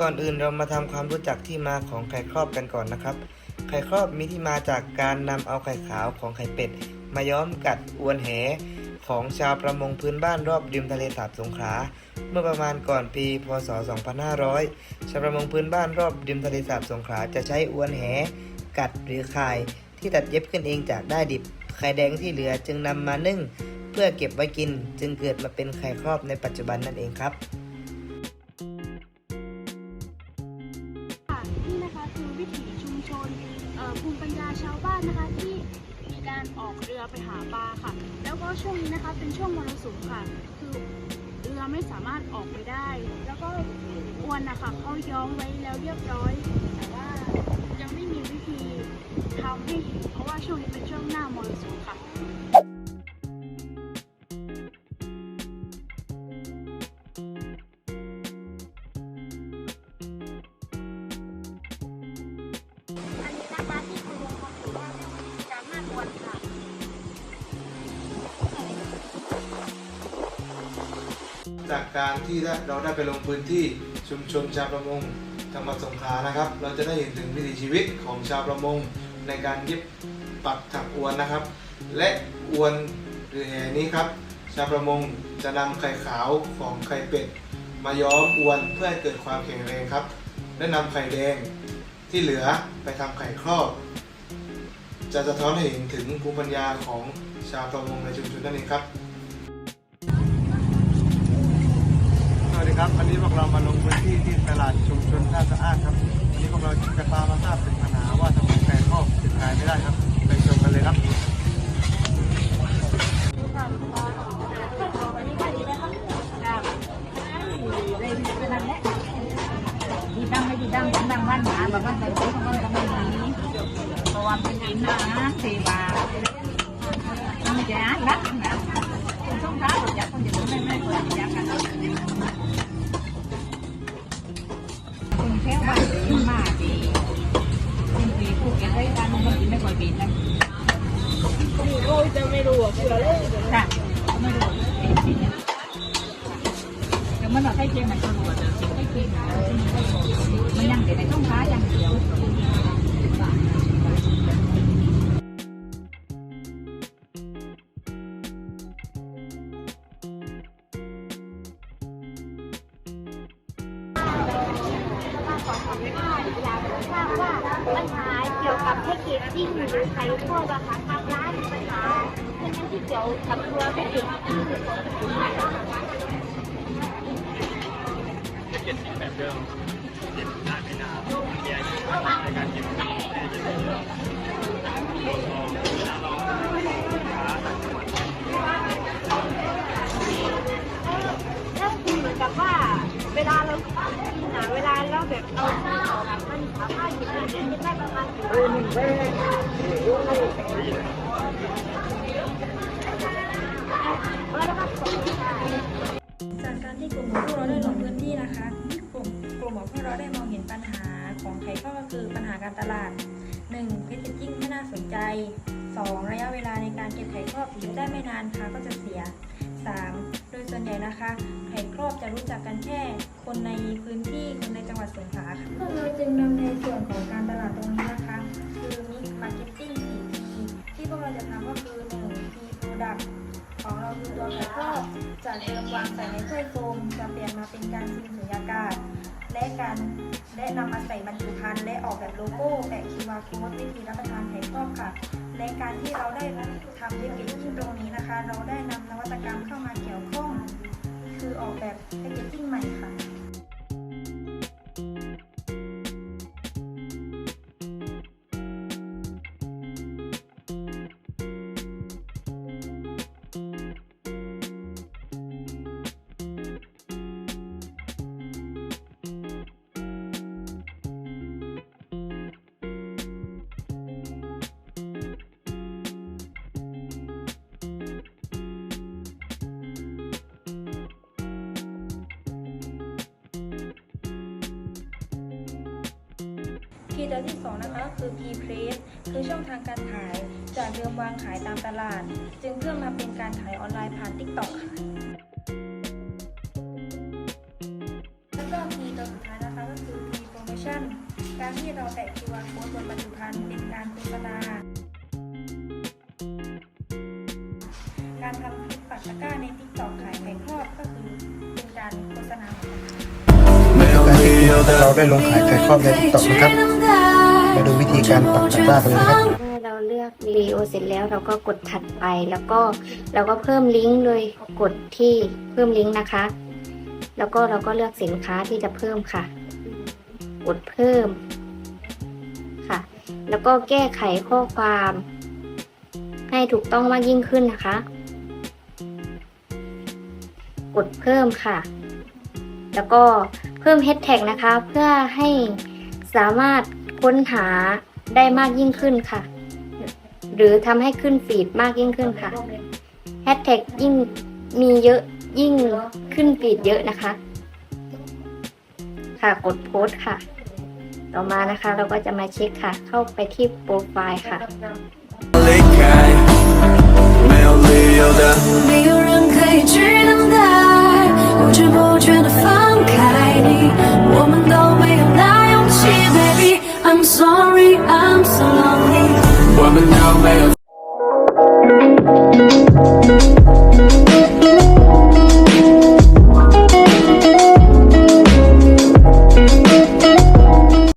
ก่อนอื่นเรามาทำความรู้จักที่มาของไข่ครอบกันก่อนนะครับ ไข่ครอบมีที่มาจากการนำเอาไข่ขาวของไข่เป็ด มาย้อมกัดอวนแหของชาวประมงพื้นบ้านรอบริมทะเลสาบสงขลา เมื่อประมาณก่อนปี พศ 2500 ชาวประมงพื้นบ้านรอบริมทะเลสาบสงขลาจะใช้อวนแห กัดหรือข่าย ที่ตัดเย็บขึ้นเองจากได้ดิบ ไข่แดงที่เหลือจึงนำมานึ่ง เพื่อเก็บไว้กินจึงเกิดมาเป็นไข่ครอบในปัจจุบันนั่นเองครับ เรือไปหาปลาค่ะ แล้วก็ช่วงนี้นะคะเป็นช่วงมรสุมค่ะ คือเรือไม่สามารถออกไปได้ แล้วก็อวนนะคะเขาย้อมไว้แล้วเรียบร้อย แต่ว่ายังไม่มีวิธีทำให้เห็นเพราะว่าช่วงนี้เป็นช่วงหน้ามรสุมค่ะ จากการที่เราได้ไปลงพื้นที่ชุมชนชาวประมงจังหวัดสงขลานะครับ เราจะได้เห็นถึงวิถีชีวิตของชาวประมงในการเย็บปักถักอวนนะครับ และอวนหรือแหนี้ครับ ชาวประมงจะนำไข่ขาวของไข่เป็ด มาย้อมอวนเพื่อให้เกิดความแข็งแรงครับ และนำไข่แดงที่เหลือไปทำไข่ครอบ จะสะท้อนให้เห็นถึงภูมิปัญญาของชาวประมงในชุมชนนั่นเองครับ ครับวันนี้พวกเรามาลงพื้นที่ที่ตลาดชุมชนท่าสะอานครับวันนี้พวกเราจะพามาทราบถึงปัญหาว่าทำไมไก่ครอบถึงขายไม่ได้ครับไปชมกันเลยครับดีดังไม่ดีดังดังดังบ้านหมาแบบบ้านใส่ของบ้านก็ไม่มีเพราะว่าเป็นอินนะเทวามันจะรักนะเป็นช่องทางอยากคนเดียวไม่ไม่คนอยากกัน ทราบว่าปัญหาเกี่ยวกับแพ็กเกจจิ้งหรือไข่ทอดราคาทางร้านมีปัญหาเรื่องที่เกี่ยวกับตัวแพ็กเกจจิ้งก็คือเหมือนกับว่าเวลาเรากินนะเวลาเราแบบเอา 2. ระยะเวลาในการเก็บไข่ครอบอยู่ได้ไม่นานค่ะก็จะเสีย 3. โดยส่วนใหญ่นะคะ ไข่ครอบจะรู้จักกันแค่คนในพื้นที่คนในจังหวัดสงขลาค่ะพวกเราจึงนำในส่วนของการตลาดตรงนี้นะคะ คือมิกมาร์เก็ตติ้ง 4P ที่พวกเราจะทำก็คือ 1. P Product ของเราคือตัวไข่ครอบจากเดิมวางใส่ในถ้วยโฟมจะเปลี่ยนมาเป็นการซิมสุญญากาศและการ และนำมาใส่บรรจุภัณฑ์และออกแบบโลโก้แปะ QR code วิธีรับประทานไข่ครอบค่ะและการที่เราได้ทำเพ็กเกจจิ้งตรงนี้นะคะ เราได้นำนวัตกรรมเข้ามาเกี่ยวข้อง คือออกแบบแพคเกจจิ้งใหม่ค่ะ คีตัวที่ 2 นะคะคือ P Press คือช่องทางการขาย จากเดิมวางขายตามตลาด จึงเพิ่มมาเป็นการขายออนไลน์ผ่าน TikTok ค่ะแล้วก็ P ตัวสุดท้ายนะคะก็คือ P promotion การที่เราแตะ QR Code บนบรรจุภัณฑ์เป็นการโฆษณา เราได้ลงขายไข่ครอบในติ๊กต็อกนะครับ มาดูวิธีการปักตะกร้ากันเลยนะครับเมื่อเราเลือกวิดีโอเสร็จแล้วเราก็กดถัดไปแล้วก็เราก็เพิ่มลิงก์โดยกดที่เพิ่มลิงก์นะคะ แล้วก็เราก็เลือกสินค้าที่จะเพิ่มค่ะ กดเพิ่มค่ะ แล้วก็แก้ไขข้อความ ให้ถูกต้องมากยิ่งขึ้นนะคะ กดเพิ่มค่ะ แล้วก็เพิ่มแฮชแท็กนะคะ เพื่อให้สามารถค้นหาได้มากยิ่งขึ้นค่ะ หรือทำให้ขึ้นฟีดมากยิ่งขึ้นค่ะแฮชแท็กยิ่งมีเยอะยิ่งขึ้นฟีดเยอะนะคะ ค่ะกดโพสต์ค่ะ ต่อมานะคะเราก็จะมาเช็คค่ะ เข้าไปที่โปรไฟล์ค่ะ away.